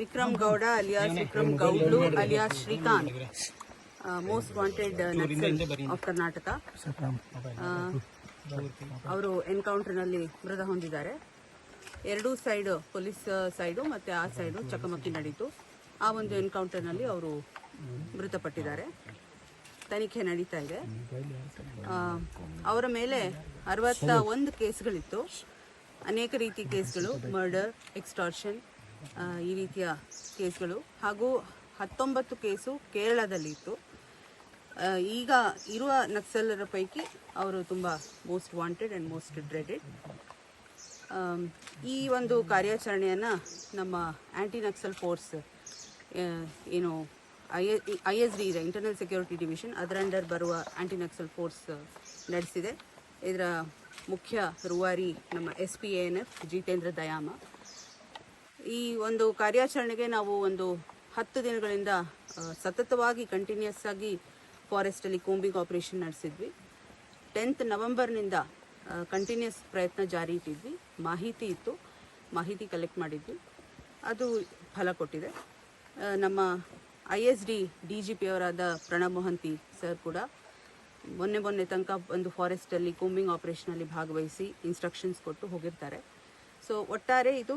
Vikram Gowda alias Vikram Gowdlu alias Srikanth most wanted Naxal of Karnataka ಅವರು ಎನ್ಕೌಂಟರ್ನಲ್ಲಿ ಮೃತ ಹೊಂದಿದ್ದಾರೆ. ಎರಡೂ ಸೈಡ್ ಪೊಲೀಸ್ ಸೈಡು ಮತ್ತು ಆ ಸೈಡು ಚಕಮಕಿ ನಡೀತು. ಆ ಒಂದು ಎನ್ಕೌಂಟರ್ನಲ್ಲಿ ಅವರು ಮೃತಪಟ್ಟಿದ್ದಾರೆ. ತನಿಖೆ ನಡೀತಾ ಇದೆ. ಅವರ ಮೇಲೆ ಅರವತ್ತ ಒಂದು ಕೇಸ್ಗಳಿತ್ತು. ಅನೇಕ ರೀತಿ ಕೇಸ್ಗಳು ಮರ್ಡರ್ ಎಕ್ಸ್ಟಾರ್ಷನ್ ಈ ರೀತಿಯ ಕೇಸ್ಗಳು. ಹಾಗೂ ಹತ್ತೊಂಬತ್ತು ಕೇಸು ಕೇರಳದಲ್ಲಿ ಇತ್ತು ಈಗ ಇರುವ ನಕ್ಸಲರ ಪೈಕಿ ಅವರು ತುಂಬ most wanted and most dreaded. ಈ ಒಂದು ಕಾರ್ಯಾಚರಣೆಯನ್ನು ನಮ್ಮ ಆ್ಯಂಟಿ ನಕ್ಸಲ್ ಫೋರ್ಸ್ ಏನು, ಐ ಎಸ್ ಡಿ ಇದೆ, ಇಂಟರ್ನಲ್ ಸೆಕ್ಯೂರಿಟಿ ಡಿವಿಷನ್. ಅದರ ಅಂಡರ್ ಬರುವ ಆ್ಯಂಟಿ ನಕ್ಸಲ್ ಫೋರ್ಸ್ ನಡೆಸಿದೆ. ಇದರ ಮುಖ್ಯ ರೂವಾರಿ ನಮ್ಮ S P N F, Jitendra Dayama. ಈ ಒಂದು ಕಾರ್ಯಾಚರಣೆಗೆ ನಾವು ಒಂದು ಹತ್ತು ದಿನಗಳಿಂದ ಸತತವಾಗಿ ಕಂಟಿನ್ಯೂಸ್ ಆಗಿ ಫಾರೆಸ್ಟಲ್ಲಿ ಕೂಂಬಿಂಗ್ ಆಪರೇಷನ್ ನಡೆಸಿದ್ವಿ. ಟೆಂತ್ ನವೆಂಬರ್ನಿಂದ ಕಂಟಿನ್ಯೂಸ್ ಪ್ರಯತ್ನ ಜಾರಿ ಇಟ್ಟಿದ್ವಿ. ಮಾಹಿತಿ ಇತ್ತು. ಮಾಹಿತಿ ಕಲೆಕ್ಟ್ ಮಾಡಿದ್ವಿ. ಅದು ಫಲ ಕೊಟ್ಟಿದೆ. ನಮ್ಮ I S D D G ಪಿಯವರಾದ Pranab Mohanty sir ಕೂಡ ಮೊನ್ನೆ ಮೊನ್ನೆ ತನಕ ಒಂದು ಫಾರೆಸ್ಟಲ್ಲಿ ಕೂಂಬಿಂಗ್ ಆಪರೇಷನಲ್ಲಿ ಭಾಗವಹಿಸಿ ಇನ್ಸ್ಟ್ರಕ್ಷನ್ಸ್ ಕೊಟ್ಟು ಹೋಗಿರ್ತಾರೆ. ಸೊ ಒಟ್ಟಾರೆ ಇದು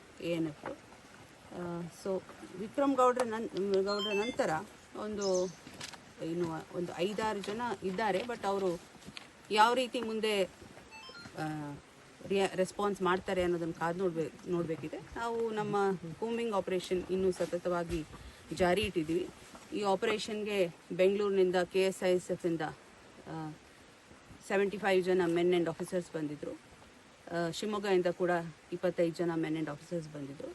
A N F so Vikram ಗೌಡ್ರ ನನ್ ಗೌಡ್ರ ನಂತರ ಒಂದು, ಇನ್ನು ಒಂದು ಐದಾರು ಜನ ಇದ್ದಾರೆ ಬಟ್ ಅವರು ಯಾವ ರೀತಿ ಮುಂದೆ ರಿಯ ರೆಸ್ಪಾನ್ಸ್ ಮಾಡ್ತಾರೆ ಅನ್ನೋದನ್ನು ಕಾದು ನೋಡ್ಬೇಕು ನೋಡಬೇಕಿದೆ. ನಾವು ನಮ್ಮ ಕೂಮಿಂಗ್ ಆಪರೇಷನ್ ಇನ್ನೂ ಸತತವಾಗಿ ಜಾರಿ ಇಟ್ಟಿದ್ದೀವಿ. ಈ ಆಪರೇಷನ್ಗೆ ಬೆಂಗಳೂರಿನಿಂದ ಕೆ ಎಸ್ ಐ ಎಸ್ ಎಫಿಂದ ಸೆವೆಂಟಿ ಫೈವ್ ಜನ ಮೆನ್ ಆ್ಯಂಡ್ ಆಫೀಸರ್ಸ್ ಬಂದಿದ್ದರು ಶಿವಮೊಗ್ಗದಿಂದ ಕೂಡ ಇಪ್ಪತ್ತೈದು ಜನ ಮೆನ್ ಆ್ಯಂಡ್ ಆಫೀಸರ್ಸ್ ಬಂದಿದ್ದರು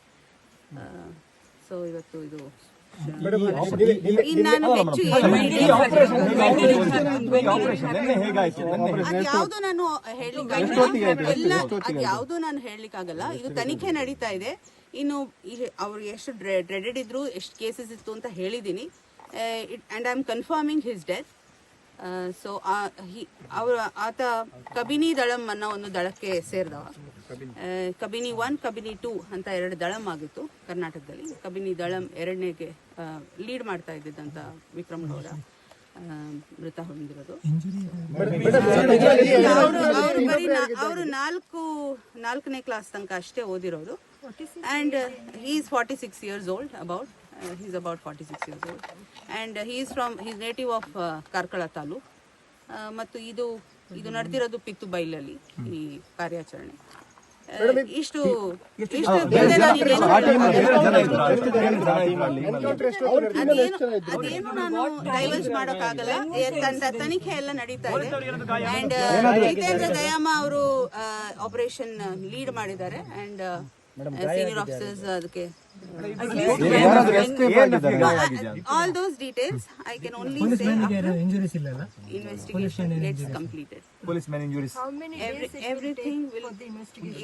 ಸೊ ಇವತ್ತು ಇದು ನಾನು ಹೆಚ್ಚು ಅದ್ಯಾವುದು ನಾನು ಅದ್ಯಾವುದು ನಾನು ಇದು ತನಿಖೆ ನಡೀತಾ ಇದೆ. ಇನ್ನು ಅವ್ರು ಎಷ್ಟು ಡ್ರೆಡೆಡ್ ಇದ್ರು ಎಷ್ಟು ಕೇಸಸ್ ಇತ್ತು ಅಂತ ಹೇಳಿದೀನಿ and I am confirming his death so ಅವರು, ಆತ ಕಬಿನಿ ದಳಂ ಅನ್ನೋ ಒಂದು ದಳಕ್ಕೆ ಸೇರಿದವ. ಕಬಿನಿ ಒನ್ ಕಬಿನಿ ಟೂ ಅಂತ ಎರಡು ದಳಂ ಆಗಿತ್ತು ಕರ್ನಾಟಕದಲ್ಲಿ. ಕಬಿನಿ ದಳಂ ಎರಡನೇಗೆ ಲೀಡ್ ಮಾಡ್ತಾ ಇದ್ದಿದ್ದಂತ ವಿಕ್ರಮ್ ಗೌಡ ಮೃತ ಹೊಂದಿರೋದು. ಅವರು ಅವರು ನಾಲ್ಕು, ನಾಲ್ಕನೇ ಕ್ಲಾಸ್ ತನಕ ಅಷ್ಟೇ ಓದಿರೋದು. And is forty six years old about he's about forty six years old and he is from his native of Karkala taluk ಆ, ಮತ್ತು ಇದು ಇದು ನಡೆದಿರೋದು ಪಿತ್ತು ಬೈಲಲ್ಲಿ ಈ ಕಾರ್ಯಾಚರಣೆ. ಆ, ಇಷ್ಟು ಇಷ್ಟು ಅದೇನು ಅದೇನು ನಾನು ಡೈವರ್ಸ್ ಮಾಡೋಕ್ಕಾಗಲ್ಲ. ಏ- ತನ್ನ ತನಿಖೆ ಎಲ್ಲ ನಡೀತಾ ಇದೆ. ಅಂಡ್ ಜಿತೇಂದ್ರ ದಯಾಮ ಅವರು ಆಪರೇಷನ್ ಲೀಡ್ ಮಾಡಿದ್ದಾರೆ. ಅಂಡ್ ಸೀನಿಯರ್ ಆಫೀಸರ್ಸ್ ಅದಕ್ಕೆ. All those details I can only say injuries ಇಲ್ಲ investigation gets completed police man injuries everything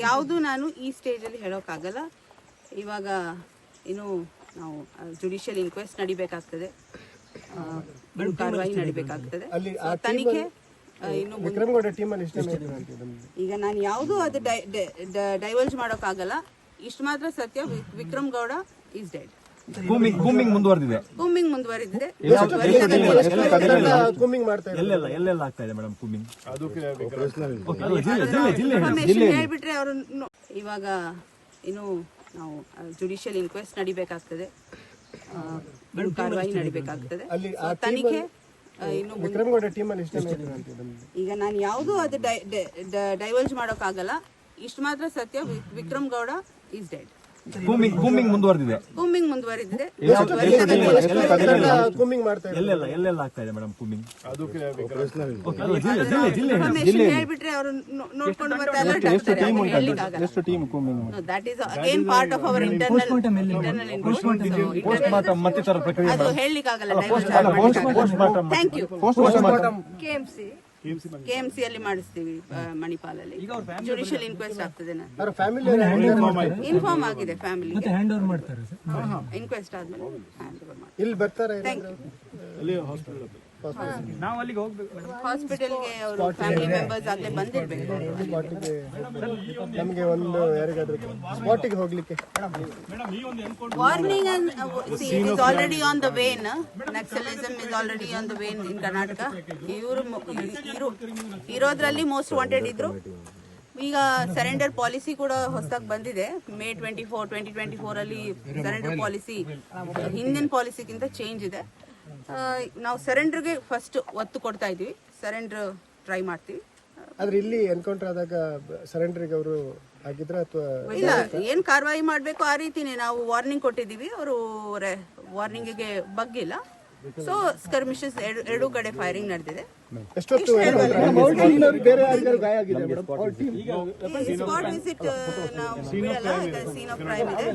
ಯಾವುದು ನಾನು ಈ ಸ್ಟೇಜಲ್ಲಿ ಹೇಳೋಕ್ಕಾಗಲ್ಲ. ಇವಾಗ ಏನು ನಾವು ಜುಡಿಷಿಯಲ್ ಇನ್ಕ್ವೆಸ್ಟ್ ನಡಿಬೇಕಾಗ್ತದೆ. ಕಾರ್ಯವಾಹಿ ನಡಿಬೇಕಾಗ್ತದೆ. ತನಿಖೆ ಇನ್ನು ಈಗ ನಾನು ಯಾವುದು ಅದು ಡೈವರ್ಜ್ ಮಾಡೋಕ್ಕಾಗಲ್ಲ. ಇಷ್ಟು ಮಾತ್ರ ಸತ್ಯ. V- Vikram Gowda is dead combing combing ಮುಂದುವರೆದಿದೆ. ಕೂಮಿಂಗ್ ಮುಂದುವರಿದಿದೆ. ಕೂಮಿಂಗ್ ಮಾಡ್ತಾ ಇದ್ದಾರೆ ಎಲ್ಲೆಲ್ಲ ಎಲ್ಲೆಲ್ಲ ಆಗ್ತಾ ಇದೆ ಮೇಡಮ್ ಕೂಮಿಂಗ್ ಇನ್ಫಾರ್ಮೇಶನ್ ಹೇಳ್ಬಿಟ್ರೆ ಅವರು ಇವಾಗ ಇನ್ನು ನಾವು ಜುಡಿಷಿಯಲ್ ಇನ್ಕ್ವೆಸ್ಟ್ ನಡಿಬೇಕಾಗ್ತದೆ. ಆ, ಇನ್ನು ಕಾರ್ಯವಾಹಿ ನಡಿಬೇಕಾಗ್ತದೆ. So, ತನಿಖೆ ಆ, ಇನ್ನು ಮುಂದೆ- ಟೀಮಲ್ಲಿ ಈಗ ನಾನು ಯಾವುದು ಅದು ಡೈವರ್ಜ್ ಮಾಡೋಕ್ಕಾಗಲ್ಲ. ಇಷ್ಟು ಮಾತ್ರ ಸತ್ಯ. V- Vikram Gowda is dead combing combing ಮುಂದುವರೆದಿದೆ. ಕೂಮಿಂಗ್ ಮುಂದುವರಿದಿದೆ. ಕುಮ್ಮಿಂಗ್ ಮಾಡ್ತಾ ಇದ್ದಾರೆ? ಎಲ್ಲೆಲ್ಲ ಎಲ್ಲೆಲ್ಲ ಆಗ್ತಾ ಇದೆ ಮೇಡಮ್ ಕೂಮಿಂಗ್ ಹೇಳ್ಬಿಟ್ರೆ ಅವರು ನೋಡ್ಕೊಂಡು ಮತ್ತೆ ಆಗ್ತಾರೆ. ಎಷ್ಟು ಟೀಮ್ ಪೋಸ್ಟ್ ಮಾರ್ಟಮ್ ಮತ್ತಿತರ ಪ್ರಕ್ರಿಯೆ ಅದು ಹೇಳಲಿಕ್ಕಾಗಲ್ಲ ಥ್ಯಾಂಕ್ ಯು ಕೆಎಂಸಿ ಕೆಎಂಸಿ ಅಲ್ಲಿ ಮಾಡಿಸ್ತೀವಿ ಮಣಿಪಾಲಲ್ಲಿ. ಜುಡಿಷಿಯಲ್ ಇನ್ಕ್ವೆಸ್ಟ್ ಆಗ್ತದೆ ಅವ್ರ ಫ್ಯಾಮಿಲಿ ಇನ್ಫಾರ್ಮ್ ಆಗಿದೆ ಫ್ಯಾಮಿಲಿ ಇನ್ಕ್ವೆಸ್ಟ್ ಆದ್ಮೇಲೆ ಇಲ್ಲಿ ಬರ್ತಾರೆ ಥ್ಯಾಂಕ್ ಹೋಗ್ಬೇಕು ಹಾಸ್ಪಿಟಲ್ಗೆ ಅವರು ಫ್ಯಾಮಿಲಿ ಮೆಂಬರ್ಸ್ ಆಗಲೇ ಬಂದಿರ್ಬೇಕು. ಸ್ಪಾಟಿಗೆ ನಮಗೆ ಒಂದು ಯಾರಿಗಾದ್ರೂ ಸ್ಪಾಟಿಗೆ ಹೋಗ್ಲಿಕ್ಕೆ. Warning it is already on the wane naxalism is already on the wane in Karnataka ಇವರು ಇರೋದ್ರಲ್ಲಿ ಮೋಸ್ಟ್ ವಾಂಟೆಡ್ ಇದ್ರು. ಈಗ ಸರೆಂಡರ್ ಪಾಲಿಸಿ ಕೂಡ ಹೊಸದಾಗಿ ಬಂದಿದೆ. May twenty four twenty twenty four ಅಲ್ಲಿ ಸರೆಂಡರ್ ಪಾಲಿಸಿ ಹಿಂದಿನ ಪಾಲಿಸಿಗಿಂತ ಚೇಂಜ್ ಇದೆ. ನಾವು ಸರೆಂಡರ್ಗೆ ಫಸ್ಟ್ ಒತ್ತು ಕೊಡ್ತಾ ಇದೀವಿ ಸರೆಂಡರ್ ಟ್ರೈ ಮಾಡ್ತೀವಿ. ಆದ್ರೆ ಇಲ್ಲಿ ಎನ್ಕೌಂಟರ್ ಆದಾಗ ಸರೆಂಡರ್ಗೆ ಅವರು ಆಗಿದ್ರ ಅಥವಾ ಇಲ್ಲ ಏನ್ ಕಾರ್ವಾಯಿ ಮಾಡ್ಬೇಕು ಆ ರೀತಿನೇ ನಾವು ವಾರ್ನಿಂಗ್ ಕೊಟ್ಟಿದ್ದೀವಿ. ಅವರು ವಾರ್ನಿಂಗ್ಗೆ ಬಗ್ಗಿಲ್ಲ. ಸೊ ಸ್ಕರ್ಮಿಷಸ್ ಎರಡು ಕಡೆ ಫೈರಿಂಗ್ ನಡೆದಿದೆ. ಎಷ್ಟೊತ್ತು ಬೇರೆ ಗಾಯ ಆಗಿದೆ ಮೇಡಮ್. ಸ್ಪಾಟ್ ವಿಸಿಟ್ ನಾವು ಬಿಡಲ್ಲ ಸೀನ್ ಆಫ್ ಕ್ರೈಮ್ ಇದೆ.